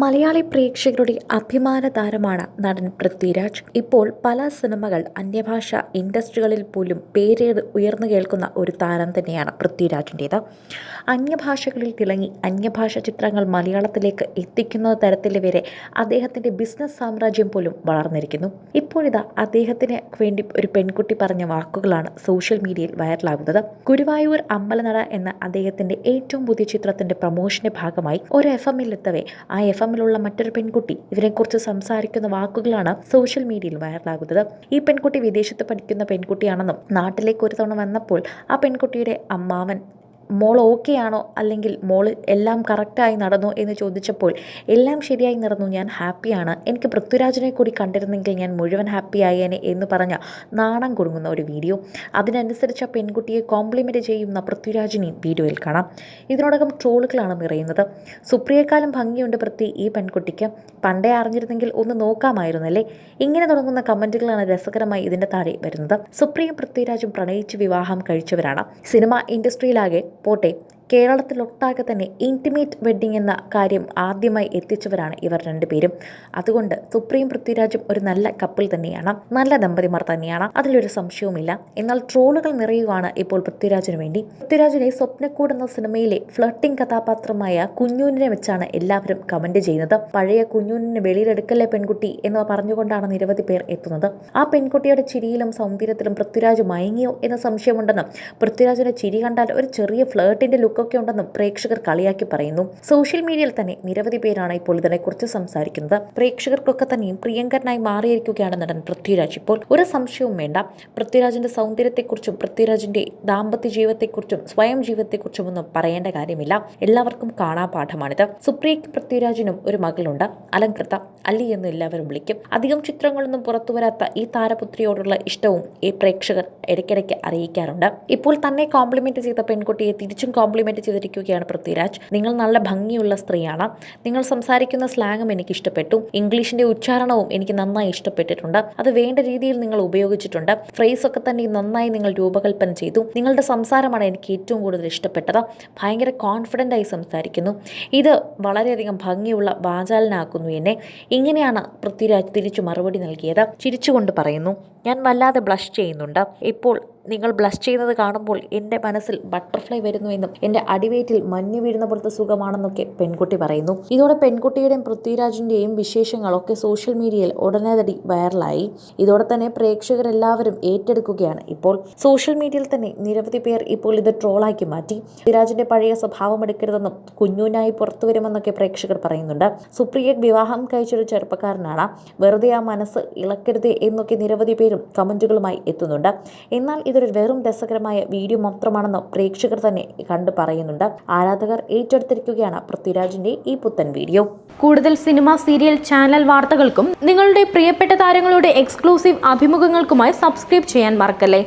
മലയാളി പ്രേക്ഷകരുടെ അഭിമാന താരമാണ് നടൻ പൃഥ്വിരാജ്. ഇപ്പോൾ പല സിനിമകൾ അന്യഭാഷ ഇൻഡസ്ട്രികളിൽ പോലും പേരേത് ഉയർന്നു കേൾക്കുന്ന ഒരു താരം തന്നെയാണ് പൃഥ്വിരാജിന്റേത്. അന്യഭാഷകളിൽ തിളങ്ങി അന്യഭാഷ ചിത്രങ്ങൾ മലയാളത്തിലേക്ക് എത്തിക്കുന്ന തരത്തിൽ വരെ അദ്ദേഹത്തിന്റെ ബിസിനസ് സാമ്രാജ്യം പോലും വളർന്നിരിക്കുന്നു. ഇപ്പോഴിതാ അദ്ദേഹത്തിന് വേണ്ടി ഒരു പെൺകുട്ടി പറഞ്ഞ വാക്കുകളാണ് സോഷ്യൽ മീഡിയയിൽ വൈറലാകുന്നത്. ഗുരുവായൂർ അമ്പലനട എന്ന അദ്ദേഹത്തിന്റെ ഏറ്റവും പുതിയ ചിത്രത്തിന്റെ പ്രൊമോഷന്റെ ഭാഗമായി ഒരു എഫ് എമ്മിലെത്തവേ ആ എഫ് എമ്മിലുള്ള മറ്റൊരു പെൺകുട്ടി ഇതിനെക്കുറിച്ച് സംസാരിക്കുന്ന വാക്കുകളാണ് സോഷ്യൽ മീഡിയയിൽ വൈറലാകുന്നത്. ഈ പെൺകുട്ടി വിദേശത്ത് പഠിക്കുന്ന പെൺകുട്ടിയാണെന്നും നാട്ടിലേക്ക് ഒരു തവണ വന്നപ്പോൾ ആ പെൺകുട്ടിയുടെ അമ്മാവൻ മോൾ ഓക്കെ ആണോ? അല്ലെങ്കിൽ മോൾ എല്ലാം കറക്റ്റായി നടന്നോ എന്ന് ചോദിച്ചപ്പോൾ എല്ലാം ശരിയായി നടന്നു ഞാൻ ഹാപ്പിയാണ് എനിക്ക് പൃഥ്വിരാജിനെ കൂടി കണ്ടിരുന്നെങ്കിൽ ഞാൻ മുഴുവൻ ഹാപ്പി ആയേനെ എന്ന് പറഞ്ഞ നാണം കൊടുങ്ങുന്ന ഒരു വീഡിയോ അതിനനുസരിച്ച് ആ പെൺകുട്ടിയെ കോംപ്ലിമെന്റ് ചെയ്യുന്ന പൃഥ്വിരാജിനെയും വീഡിയോയിൽ കാണാം. ഇതിനോടകം ട്രോളുകളാണ് നിറയുന്നത്. സുപ്രിയേക്കാളും ഭംഗിയുണ്ട് പൃഥ്വി ഈ പെൺകുട്ടിക്ക്. പണ്ടേ അറിഞ്ഞിരുന്നെങ്കിൽ ഒന്ന് നോക്കാമായിരുന്നല്ലേ? ഇങ്ങനെ തുടങ്ങുന്ന കമന്റുകളാണ് രസകരമായി ഇതിന്റെ താഴെ വരുന്നത്. സുപ്രിയും പൃഥ്വിരാജും പ്രണയിച്ച് വിവാഹം കഴിച്ചവരാണ്. സിനിമ ഇൻഡസ്ട്രിയിലാകെ போட்டேன். കേരളത്തിലൊട്ടാകെ തന്നെ ഇന്റിമേറ്റ് വെഡ്ഡിംഗ് എന്ന കാര്യം ആദ്യമായി എത്തിച്ചവരാണ് ഇവർ രണ്ടുപേരും. അതുകൊണ്ട് സുപ്രീം പൃഥ്വിരാജും ഒരു നല്ല കപ്പിൾ തന്നെയാണ്. നല്ല ദമ്പതിമാർ തന്നെയാണ്. അതിലൊരു സംശയവുമില്ല. എന്നാൽ ട്രോളുകൾ നിറയുകയാണ് ഇപ്പോൾ പൃഥ്വിരാജിന് വേണ്ടി. പൃഥ്വിരാജിനെ സ്വപ്നക്കൂട് എന്ന സിനിമയിലെ ഫ്ലർട്ടിംഗ് കഥാപാത്രമായ കുഞ്ഞൂനിനെ വെച്ചാണ് എല്ലാവരും കമന്റ് ചെയ്യുന്നത്. പഴയ കുഞ്ഞൂനിനെ വെളിയിലെടുക്കല്ലേ പെൺകുട്ടി എന്ന് പറഞ്ഞുകൊണ്ടാണ് നിരവധി പേർ എത്തുന്നത്. ആ പെൺകുട്ടിയുടെ ചിരിയിലും സൗന്ദര്യത്തിലും പൃഥ്വിരാജ് മയങ്ങിയോ എന്ന സംശയമുണ്ടെന്നും പൃഥ്വിരാജിന്റെ ചിരി കണ്ടാൽ ഒരു ചെറിയ ഫ്ലേർട്ടിന്റെ ലുക്കൊക്കെ ഉണ്ടെന്നും പ്രേക്ഷകർ കളിയാക്കി പറയുന്നു. സോഷ്യൽ മീഡിയയിൽ തന്നെ നിരവധി പേരാണ് ഇപ്പോൾ ഇതിനെക്കുറിച്ച് സംസാരിക്കുന്നത്. പ്രേക്ഷകർക്കൊക്കെ തന്നെയും പ്രിയങ്കരനായി മാറിയിരിക്കുകയാണ് നടൻ പൃഥ്വിരാജ്. ഇപ്പോൾ ഒരു സംശയവും വേണ്ട. പൃഥ്വിരാജിന്റെ സൗന്ദര്യത്തെക്കുറിച്ചും പൃഥ്വിരാജിന്റെ ദാമ്പത്യ ജീവിതത്തെക്കുറിച്ചും സ്വയം ജീവിതത്തെക്കുറിച്ചും ഒന്നും പറയേണ്ട കാര്യമില്ല. എല്ലാവർക്കും കാണാപാഠമാണിത്. സുപ്രിയയ്ക്കും പൃഥ്വിരാജിനും ഒരു മകളുണ്ട്. അലങ്കൃത അല്ലി എന്ന് എല്ലാവരും വിളിക്കും. അധികം ചിത്രങ്ങളൊന്നും പുറത്തു വരാത്ത ഈ താരപുത്രിയോടുള്ള ഇഷ്ടവും ഈ പ്രേക്ഷകർ ഇടയ്ക്കിടയ്ക്ക് അറിയിക്കാറുണ്ട്. ഇപ്പോൾ തന്നെ കോംപ്ലിമെന്റ് ചെയ്ത പെൺകുട്ടിയെ തിരിച്ചും കോംപ്ലിമെന്റ് ചെയ്തിരിക്കുകയാണ് പൃഥ്വിരാജ്. നിങ്ങൾ നല്ല ഭംഗിയുള്ള സ്ത്രീയാണ്. നിങ്ങൾ സംസാരിക്കുന്ന സ്ലാങ്ങും എനിക്ക് ഇഷ്ടപ്പെട്ടു. ഇംഗ്ലീഷിന്റെ ഉച്ചാരണവും എനിക്ക് നന്നായി ഇഷ്ടപ്പെട്ടിട്ടുണ്ട്. അത് വേണ്ട രീതിയിൽ നിങ്ങൾ ഉപയോഗിച്ചിട്ടുണ്ട്. ഫ്രേസ് ഒക്കെ തന്നെ നന്നായി നിങ്ങൾ രൂപകൽപ്പന ചെയ്തു. നിങ്ങളുടെ സംസാരമാണ് എനിക്ക് ഏറ്റവും കൂടുതൽ ഇഷ്ടപ്പെട്ടത്. ഭയങ്കര കോൺഫിഡന്റ് ആയി സംസാരിക്കുന്നു. ഇത് വളരെയധികം ഭംഗിയുള്ള വാചാലനാക്കുന്നു എന്നെ. ഇങ്ങനെയാണ് പൃഥ്വിരാജ് തിരിച്ചു മറുപടി നൽകിയത്. ചിരിച്ചുകൊണ്ട് പറയുന്നു ഞാൻ വല്ലാതെ ബ്ലഷ് ചെയ്യുന്നുണ്ട്. ഇപ്പോൾ നിങ്ങൾ ബ്ലഷ് ചെയ്യുന്നത് കാണുമ്പോൾ എന്റെ മനസ്സിൽ ബട്ടർഫ്ലൈ വരുന്നുവെന്നും എന്റെ അടിവയറ്റിൽ മഞ്ഞ് വീഴുന്ന പോലത്തെ സുഖമാണെന്നൊക്കെ പെൺകുട്ടി പറയുന്നു. ഇതോടെ പെൺകുട്ടിയുടെയും പൃഥ്വിരാജിന്റെയും വിശേഷങ്ങളൊക്കെ സോഷ്യൽ മീഡിയയിൽ ഉടനെ തടി വൈറലായി ഇതോടെ തന്നെ പ്രേക്ഷകരെല്ലാവരും ഏറ്റെടുക്കുകയാണ് ഇപ്പോൾ. സോഷ്യൽ മീഡിയയിൽ തന്നെ നിരവധി പേർ ഇപ്പോൾ ഇത് ട്രോളാക്കി മാറ്റി. പൃഥ്വിരാജിന്റെ പഴയ സ്വഭാവം എടുക്കരുതെന്നും കുഞ്ഞുനായി പുറത്തു വരുമെന്നൊക്കെ പ്രേക്ഷകർ പറയുന്നുണ്ട്. സുപ്രിയ വിവാഹം കഴിച്ചൊരു ചെറുപ്പക്കാരനാണ്. വെറുതെ ആ മനസ്സ് ഇളക്കരുതേ എന്നൊക്കെ നിരവധി പേരും കമന്റുകളുമായി എത്തുന്നുണ്ട്. എന്നാൽ ഇതൊരു വെറും രസകരമായ വീഡിയോ മാത്രമാണെന്ന് പ്രേക്ഷകർ തന്നെ കണ്ടു പറയുന്നുണ്ട്. ആരാധകർ ഏറ്റെടുത്തിരിക്കുകയാണ് പൃഥ്വിരാജിന്റെ ഈ പുത്തൻ വീഡിയോ. കൂടുതൽ സിനിമ സീരിയൽ ചാനൽ വാർത്തകൾക്കും നിങ്ങളുടെ പ്രിയപ്പെട്ട താരങ്ങളുടെ എക്സ്ക്ലൂസീവ് അഭിമുഖങ്ങൾക്കുമായി സബ്സ്ക്രൈബ് ചെയ്യാൻ മറക്കല്ലേ?